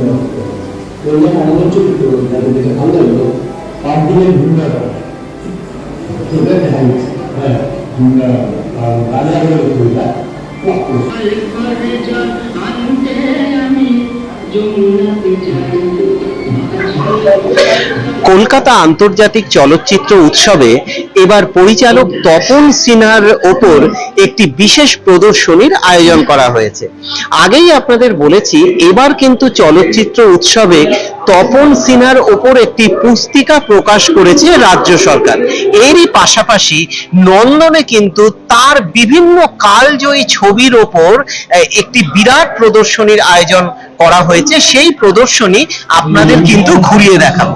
그냥 하는 쪽으로 나는 이제 강단도 반디의 문가가 그게 한 네, 문가 아 나라를 보이다 꽉 কলকাতা আন্তর্জাতিক চলচ্চিত্র উৎসবে এবার পরিচালক তপন সিনহার ওপর একটি বিশেষ প্রদর্শনীর আয়োজন করা হয়েছে। আগেই আপনাদের বলেছি, এবার কিন্তু চলচ্চিত্র উৎসবে তপন সিনহার ওপর একটি পুস্তিকা প্রকাশ করেছে রাজ্য সরকার। এরই পাশাপাশি নন্দনে কিন্তু তার বিভিন্ন কালজয়ী ছবির ওপর একটি বিরাট প্রদর্শনীর আয়োজন করা হয়েছে। সেই প্রদর্শনী আপনাদের কিন্তু ঘুরিয়ে দেখাবো।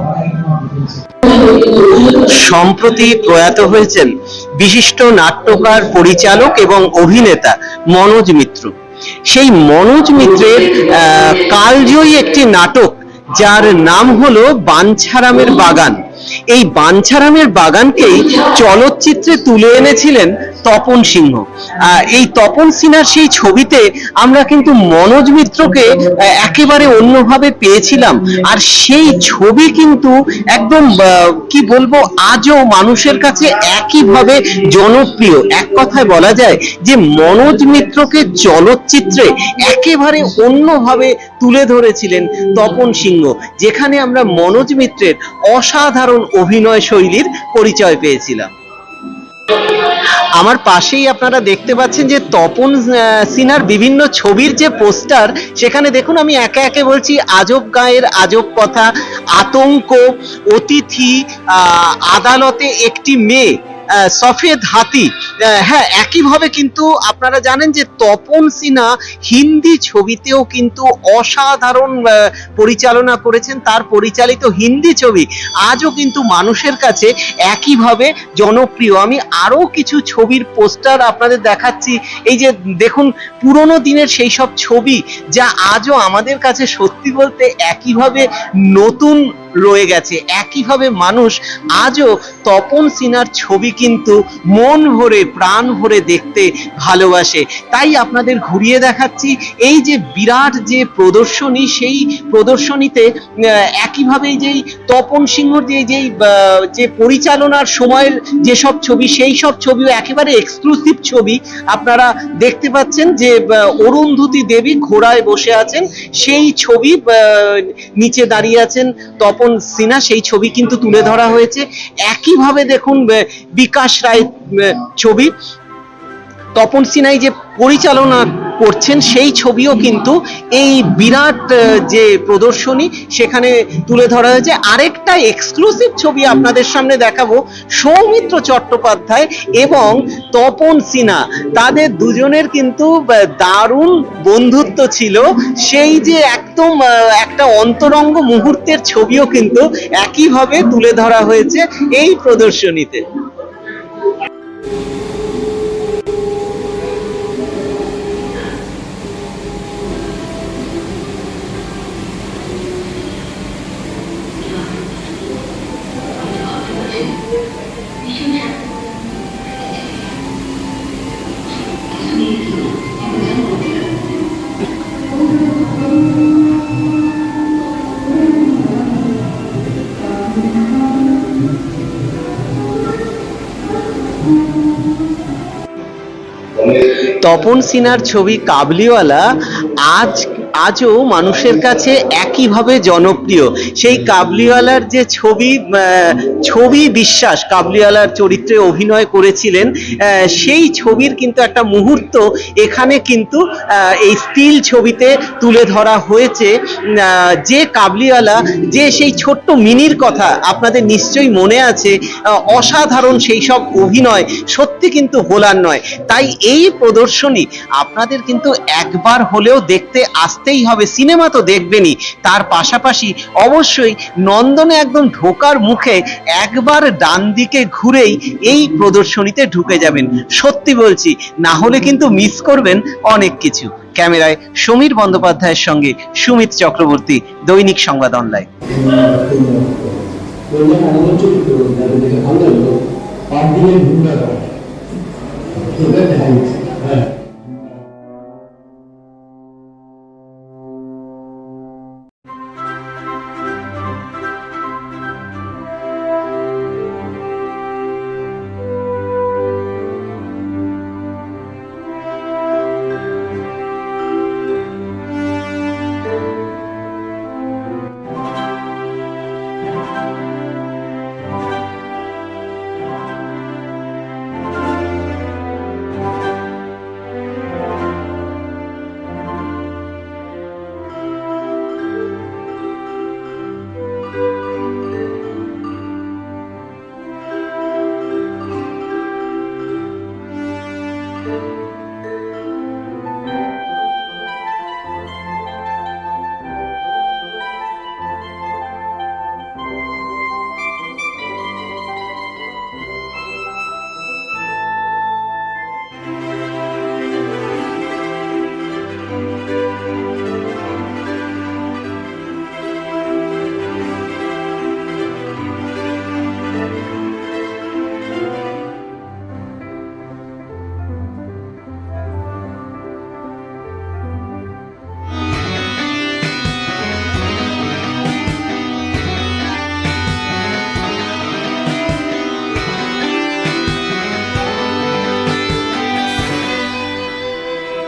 সম্প্রতি প্রয়াত হয়েছেন বিশিষ্ট নাট্যকার, পরিচালক এবং অভিনেতা মনোজ মিত্র। সেই মনোজ মিত্রের কালজয়ী একটি নাটক, যার নাম হলো বাঞ্ছারামের বাগান। এই বাঞ্ছারামের বাগানকেই চলচ্চিত্রে তুলে এনেছিলেন তপন সিংহ। এই তপন সিনহার সেই ছবিতে আমরা কিন্তু মনোজ মিত্রকে একেবারে অন্যভাবে পেয়েছিলাম। আর সেই ছবি কিন্তু একদম কি বলব, আজও মানুষের কাছে একইভাবে জনপ্রিয়। এক কথায় বলা যায় যে মনোজ মিত্রকে চলচ্চিত্রে একেবারে অন্যভাবে তুলে ধরেছিলেন তপন সিংহ যেখানে আমরা মনোজ মিত্রের অসাধারণ অভিনয় শৈলীর পরিচয় পেয়েছিলাম। আমার পাশেই আপনারা দেখতে পাচ্ছেন যে তপন আহ, সিনহার বিভিন্ন ছবির যে পোস্টার সেখানে দেখুন আমি একে একে বলছি আজব গায়ের আজব কথা আতঙ্ক অতিথি আদালতে একটি মেয়ে। সফেদ হাতি হ্যাঁ একইভাবে কিন্তু আপনারা জানেন যে তপন সিনহা হিন্দি ছবিতেও কিন্তু অসাধারণ পরিচালনা করেছেন, তার পরিচালিত হিন্দি ছবি আজও কিন্তু মানুষের কাছে একইভাবে জনপ্রিয়। আমি আরও কিছু ছবির পোস্টার আপনাদের দেখাচ্ছি। এই যে দেখুন, পুরোনো দিনের সেই সব ছবি যা আজও আমাদের কাছে সত্যি বলতে একইভাবে নতুন রয়ে গেছে, একইভাবে মানুষ আজও তপন সিনহার ছবি কিন্তু মন ভরে, প্রাণ ভরে দেখতে ভালোবাসে। তাই আপনাদের ঘুরিয়ে দেখাচ্ছি, এই যে বিরাট যে প্রদর্শনী, সেই প্রদর্শনীতে একইভাবে যেই তপন সিংহর যে, যেই যে পরিচালনার সময়ের যেসব ছবি, সেই সব ছবিও একেবারে এক্সক্লুসিভ ছবি। আপনারা দেখতে পাচ্ছেন যে অরুন্ধতী দেবী ঘোড়ায় বসে আছেন। সেই ছবি নিচে দাঁড়িয়ে আছেন তপন সিনহা। সেই ছবি কিন্তু তুলে ধরা হয়েছে। একইভাবে দেখুন বিকাশ রায় ছবি। তপন সিনহাই যে পরিচালনা করছেন, সেই ছবিও কিন্তু এই বিরাট যে প্রদর্শনী, সেখানে তুলে ধরা হয়েছে। আরেকটা এক্সক্লুসিভ ছবি আপনাদের সামনে দেখাবো, সৌমিত্র চট্টোপাধ্যায় এবং তপন সিনহা। তাদের দুজনের কিন্তু দারুণ বন্ধুত্ব ছিল। সেই যে একদম একটা অন্তরঙ্গ মুহূর্তের ছবিও কিন্তু একইভাবে তুলে ধরা হয়েছে এই প্রদর্শনীতে। তপন সিনহার ছবি কাবলিওয়ালা আজ আজও মানুষের কাছে একইভাবে জনপ্রিয়। সেই কাবলিওয়ালার যে ছবি ছবি বিশ্বাস, কাবলিওয়ালার চরিত্রে অভিনয় করেছিলেন সেই ছবির কিন্তু একটা মুহূর্ত এখানে কিন্তু এই স্টিল ছবিতে তুলে ধরা হয়েছে। যে কাবলিওয়ালা, যে সেই ছোট্ট মিনির কথা আপনাদের নিশ্চয়ই মনে আছে অসাধারণ সেই সব অভিনয় সত্যি কিন্তু হোলার নয়। তাই এই প্রদর্শনী আপনাদের কিন্তু একবার হলেও দেখতে আসতেই হবে সিনেমা তো দেখবেনই তার পাশাপাশি অবশ্যই নন্দনে একদম ঢোকার মুখে একবার ডান দিকে ঘুরেই এই প্রদর্শনীতে ঢুকে যাবেন সত্যি বলছি না হলে কিন্তু মিস করবেন অনেক কিছু ক্যামেরায় সমীর বন্দ্যোপাধ্যায়ের সঙ্গে সুমিত চক্রবর্তী দৈনিক সংবাদ অনলাইন 그냥